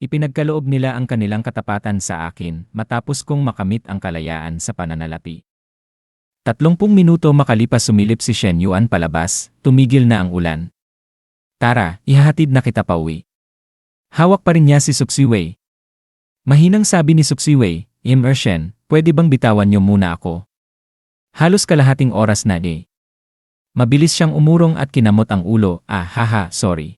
Ipinagkaloob nila ang kanilang katapatan sa akin matapos kong makamit ang kalayaan sa pananalapi. Tatlumpung minuto makalipas sumilip si Shen Yuan palabas, tumigil na ang ulan. Tara, ihahatid na kita pauwi. Hawak pa rin niya si Suksiwei. Mahinang sabi ni Suksiwei, Im Ershen, pwede bang bitawan niyo muna ako? Halos kalahating oras na eh. Mabilis siyang umurong at kinamot ang ulo, ah haha, sorry.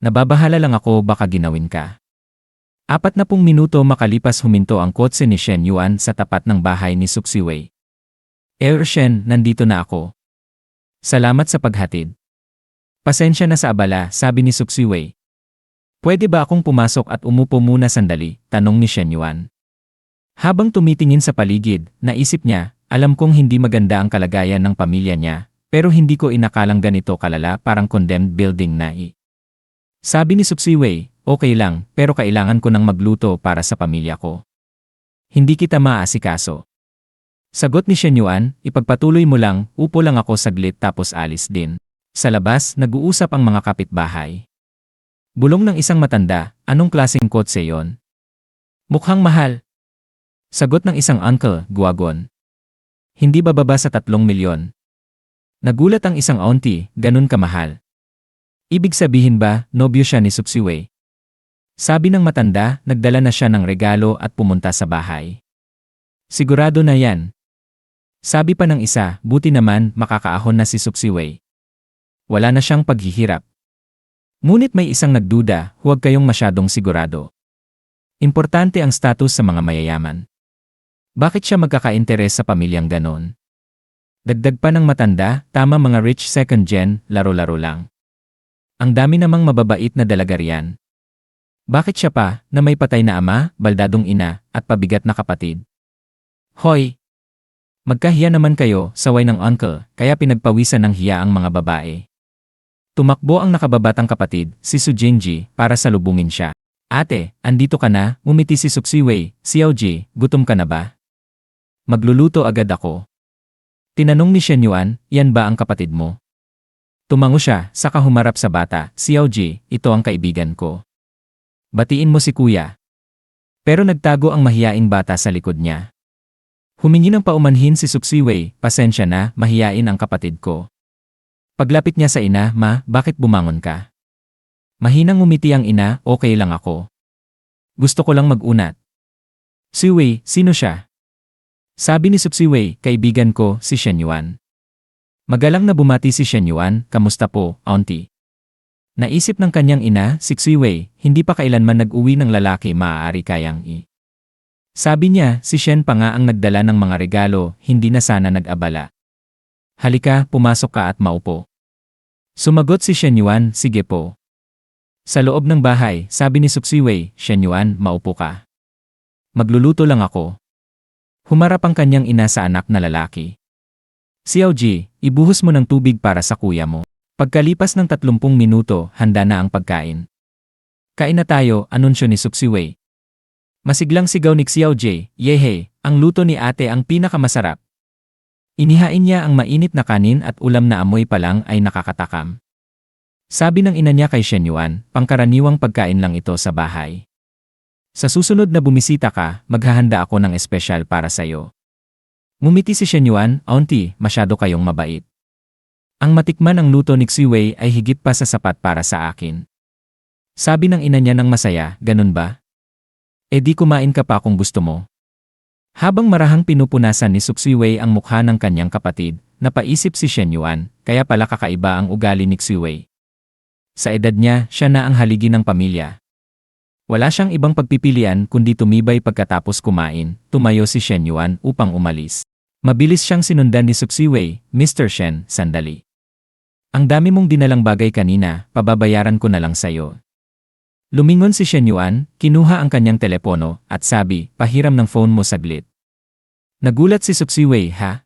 Nababahala lang ako baka ginawin ka. Apat na pung minuto makalipas huminto ang kotse ni Shen Yuan sa tapat ng bahay ni Suksiwei. Er Shen, nandito na ako. Salamat sa paghatid. Pasensya na sa abala, sabi ni Suksiwei. Pwede ba akong pumasok at umupo muna sandali, tanong ni Shen Yuan. Habang tumitingin sa paligid, naisip niya, alam kong hindi maganda ang kalagayan ng pamilya niya, pero hindi ko inakalang ganito kalala parang condemned building na i. Sabi ni Suksiwei, Okay lang, pero kailangan ko ng magluto para sa pamilya ko. Hindi kita maasikaso. Sagot ni Shen Yuan, ipagpatuloy mo lang, upo lang ako saglit tapos alis din. Sa labas, nag-uusap ang mga kapitbahay. Bulong ng isang matanda, anong klaseng kotse yon? Mukhang mahal. Sagot ng isang uncle, guwagon. Hindi bababa sa tatlong milyon. Nagulat ang isang auntie, ganun kamahal. Ibig sabihin ba, nobyo siya ni Suksiwei? Sabi ng matanda, nagdala na siya ng regalo at pumunta sa bahay. Sigurado na yan. Sabi pa ng isa, buti naman makakaahon na si Suksiwei. Wala na siyang paghihirap. Ngunit may isang nagduda, huwag kayong masyadong sigurado. Importante ang status sa mga mayayaman. Bakit siya magkaka-interes sa pamilyang ganon? Dagdag pa ng matanda, tama mga rich second gen, laro-laro lang. Ang dami namang mababait na dalaga riyan. Bakit siya pa, na may patay na ama, baldadong ina, at pabigat na kapatid? Hoy! Magkahiya naman kayo, saway ng uncle, kaya pinagpawisan ng hiya ang mga babae. Tumakbo ang nakababatang kapatid, si Sujinji, para salubungin siya. Ate, andito ka na, umiti si Suksiwei, Xiaoji, gutom ka na ba? Magluluto agad ako. Tinanong ni Shen Yuan, yan ba ang kapatid mo? Tumango siya, saka humarap sa bata, Xiaoji, ito ang kaibigan ko. Batiin mo si kuya. Pero nagtago ang mahiyaing bata sa likod niya. Humingi ng paumanhin si Suksiwei, pasensya na, mahiyain ang kapatid ko. Paglapit niya sa ina, ma, bakit bumangon ka? Mahinang umiti ang ina, okay lang ako. Gusto ko lang mag-unat. Siwei, sino siya? Sabi ni Suksiwei, kaibigan ko, si Shen Yuan. Magalang na bumati si Shen Yuan, kamusta po, auntie? Naisip ng kanyang ina, si Xiwei, hindi pa kailanman nag-uwi ng lalaki maaari kayang i. Sabi niya, si Shen pa nga ang nagdala ng mga regalo, hindi na sana nag-abala. Halika, pumasok ka at maupo. Sumagot si Shen Yuan, sige po. Sa loob ng bahay, sabi ni Suksiwei, Shen Yuan, maupo ka. Magluluto lang ako. Humarap ang kanyang ina sa anak na lalaki. Xiaoji, ibuhos mo ng tubig para sa kuya mo. Pagkalipas ng 30 minuto, handa na ang pagkain. Kain na tayo, anunsyo ni Suksiwei. Masiglang sigaw ni Xiao J, Yehe, ang luto ni ate ang pinakamasarap. Inihain niya ang mainit na kanin at ulam na amoy pa lang ay nakakatakam. Sabi ng ina niya kay Shen Yuan, pangkaraniwang pagkain lang ito sa bahay. Sa susunod na bumisita ka, maghahanda ako ng espesyal para sa'yo. Ngumiti si Shen Yuan, Auntie, masyado kayong mabait. Ang matikman ang luto ni Xiwei ay higit pa sa sapat para sa akin. Sabi ng ina niya ng masaya, ganun ba? E di kumain ka pa kung gusto mo. Habang marahang pinupunasan ni Suksiwei ang mukha ng kanyang kapatid, napaisip si Shen Yuan, kaya pala kakaiba ang ugali ni Xiwei. Sa edad niya, siya na ang haligi ng pamilya. Wala siyang ibang pagpipilian kundi tumibay pagkatapos kumain, tumayo si Shen Yuan upang umalis. Mabilis siyang sinundan ni Suksiwei, Mr. Shen, sandali. Ang dami mong dinalang bagay kanina, pababayaran ko na lang sa'yo. Lumingon si Shen Yuan, kinuha ang kanyang telepono, at sabi, pahiram ng phone mo saglit. Nagulat si Suksiwei, ha?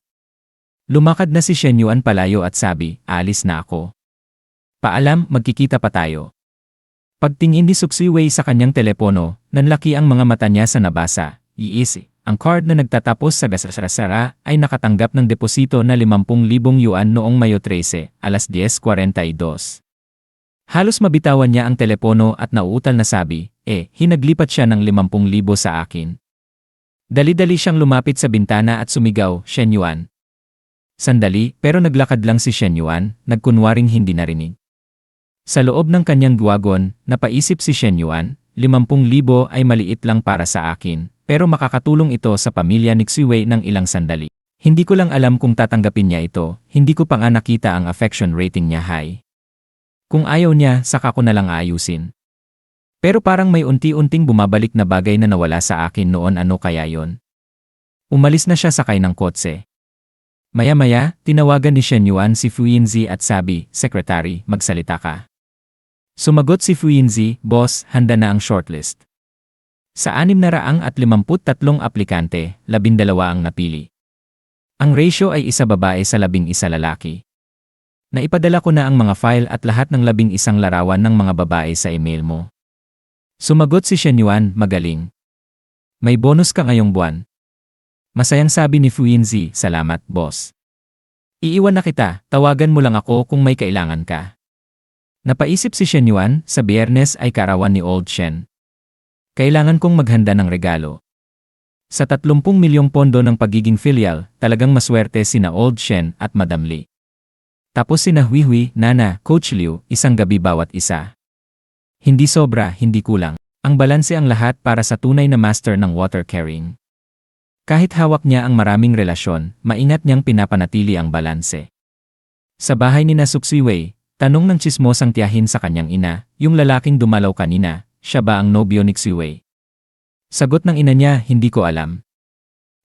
Lumakad na si Shen Yuan palayo at sabi, alis na ako. Paalam, magkikita pa tayo. Pagtingin ni Suksiwei sa kanyang telepono, nanlaki ang mga mata niya sa nabasa, iisi. Ang card na nagtatapos sa gasasarasara ay nakatanggap ng deposito na 50,000 yuan noong Mayo 13, alas 10.42. Halos mabitawan niya ang telepono at nauutal na sabi, eh, hinaglipat siya ng 50,000 sa akin. Dali-dali siyang lumapit sa bintana at sumigaw, Shen Yuan. Sandali, pero naglakad lang si Shen Yuan, nagkunwaring hindi narinig. Sa loob ng kanyang guwagon, napaisip si Shen Yuan, 50,000 ay maliit lang para sa akin, pero makakatulong ito sa pamilya ni Xiwei ng ilang sandali. Hindi ko lang alam kung tatanggapin niya ito, hindi ko pa nakita ang affection rating niya high. Kung ayaw niya, saka ko na lang ayusin. Pero parang may unti-unting bumabalik na bagay na nawala sa akin noon ano kaya yon. Umalis na siya sakay ng kotse. Maya-maya, tinawagan ni Shen Yuan si Fu Yinzi at sabi, Secretary, magsalita ka. Sumagot si Fu Yinzi, Boss, handa na ang shortlist. Sa anim na raang at 53 aplikante, labindalawa ang napili. Ang ratio ay isa babae sa labing isa lalaki. Naipadala ko na ang mga file at lahat ng labing isang larawan ng mga babae sa email mo. Sumagot si Shen Yuan, magaling. May bonus ka ngayong buwan. Masayang sabi ni Fu Yinzi, salamat, boss. Iiwan na kita, tawagan mo lang ako kung may kailangan ka. Napaisip si Shen Yuan, sa biyernes ay karawan ni Old Shen. Kailangan kong maghanda ng regalo. Sa 30 milyong pondo ng pagiging filial, talagang maswerte sina Old Shen at Madam Lee. Tapos sina Huihui, Nana, Coach Liu, isang gabi bawat isa. Hindi sobra, hindi kulang. Ang balanse ang lahat para sa tunay na master ng water carrying. Kahit hawak niya ang maraming relasyon, maingat niyang pinapanatili ang balanse. Sa bahay ni Nasuksiwei, tanong ng chismosang tiyahin sa kanyang ina, yung lalaking dumalaw kanina, siya ba ang nobyo ni Xiwei? Sagot ng ina niya, hindi ko alam.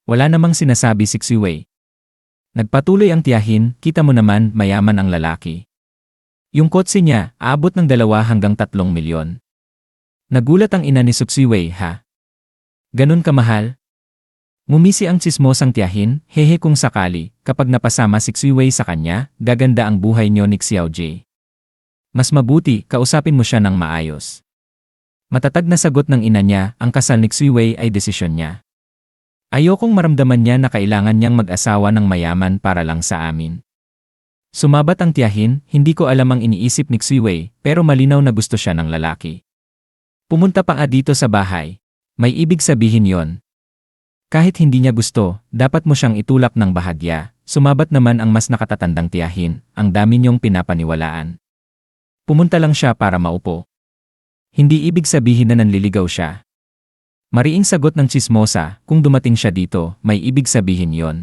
Wala namang sinasabi si Xiwei. Nagpatuloy ang tiyahin, kita mo naman mayaman ang lalaki. Yung kotse niya, aabot ng dalawa hanggang tatlong milyon. Nagulat ang ina ni Suksiwei ha. Ganun kamahal? Ngumisi ang chismosang tiyahin, hehe kung sakali, kapag napasama si Xiwei sa kanya, gaganda ang buhay niyo ni Xiao Jie. Mas mabuti, kausapin mo siya ng maayos. Matatag na sagot ng ina niya, ang kasal ni Xiwei ay desisyon niya. Ayokong maramdaman niya na kailangan niyang mag-asawa ng mayaman para lang sa amin. Sumabat ang tiyahin, hindi ko alam ang iniisip ni Xiwei, pero malinaw na gusto siya ng lalaki. Pumunta pa nga dito sa bahay. May ibig sabihin yon. Kahit hindi niya gusto, dapat mo siyang itulak ng bahagya. Sumabat naman ang mas nakatatandang tiyahin, ang dami niyong pinapaniwalaan. Pumunta lang siya para maupo. Hindi ibig sabihin na nanliligaw siya, Mariing sagot ng chismosa, kung dumating siya dito, may ibig sabihin yon.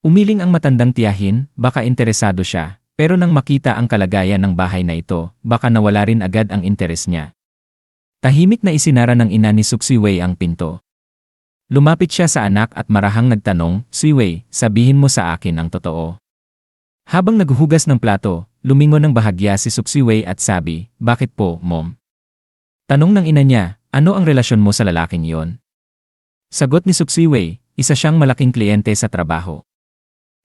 Umiling ang matandang tiyahin, baka interesado siya, pero nang makita ang kalagayan ng bahay na ito, baka nawala rin agad ang interes niya. Tahimik na isinara ng ina ni Suksiwei ang pinto. Lumapit siya sa anak at marahang nagtanong, Siwei, sabihin mo sa akin ang totoo. Habang naghuhugas ng plato, lumingon ng bahagya si Suksiwei at sabi, Bakit po, mom? Tanong ng ina niya, ano ang relasyon mo sa lalaking iyon? Sagot ni Suksiwei, isa siyang malaking kliyente sa trabaho.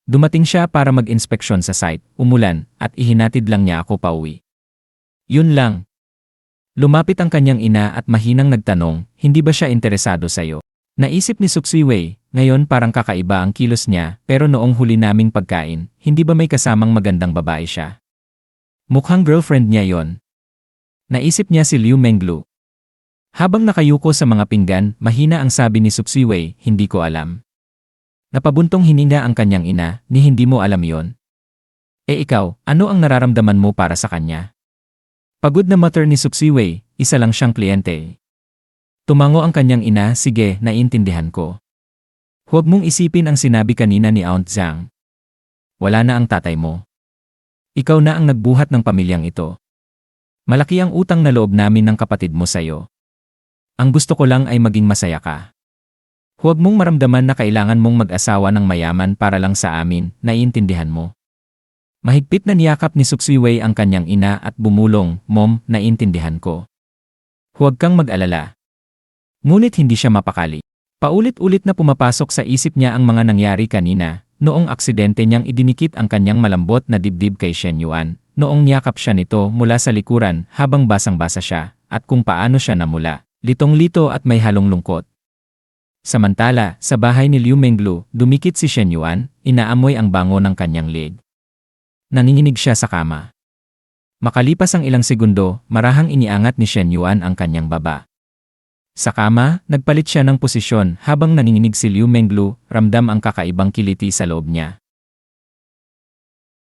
Dumating siya para mag-inspeksyon sa site, umulan, at ihinatid lang niya ako pauwi. Yun lang. Lumapit ang kanyang ina at mahinang nagtanong, hindi ba siya interesado sa'yo? Naisip ni Suksiwei, ngayon parang kakaiba ang kilos niya, pero noong huli naming pagkain, hindi ba may kasamang magandang babae siya? Mukhang girlfriend niya yon. Naisip niya si Liu Menglu, habang nakayuko sa mga pinggan, mahina ang sabi ni Suksiwei, hindi ko alam. Napabuntong hininga ang kanyang ina, ni hindi mo alam yon. Eh ikaw, ano ang nararamdaman mo para sa kanya? Pagod na mater ni Suksiwei, isa lang siyang kliyente. Tumango ang kanyang ina, sige, naiintindihan ko. Huwag mong isipin ang sinabi kanina ni Aunt Zhang. Wala na ang tatay mo. Ikaw na ang nagbuhat ng pamilyang ito. Malaki ang utang na loob namin ng kapatid mo sa'yo. Ang gusto ko lang ay maging masaya ka. Huwag mong maramdaman na kailangan mong mag-asawa ng mayaman para lang sa amin, naiintindihan mo. Mahigpit na niyakap ni Suksiwei ang kanyang ina at bumulong, Mom, naiintindihan ko. Huwag kang mag-alala. Ngunit hindi siya mapakali. Paulit-ulit na pumapasok sa isip niya ang mga nangyari kanina, noong aksidente niyang idinikit ang kanyang malambot na dibdib kay Shen Yuan, noong niyakap siya nito mula sa likuran habang basang-basa siya, at kung paano siya namula. Litong-lito at may halong lungkot. Samantala, sa bahay ni Liu Menglu, dumikit si Shen Yuan, inaamoy ang bango ng kanyang leg. Nanginginig siya sa kama. Makalipas ang ilang segundo, marahang iniangat ni Shen Yuan ang kanyang baba. Sa kama, nagpalit siya ng posisyon habang nanginginig si Liu Menglu, ramdam ang kakaibang kiliti sa loob niya.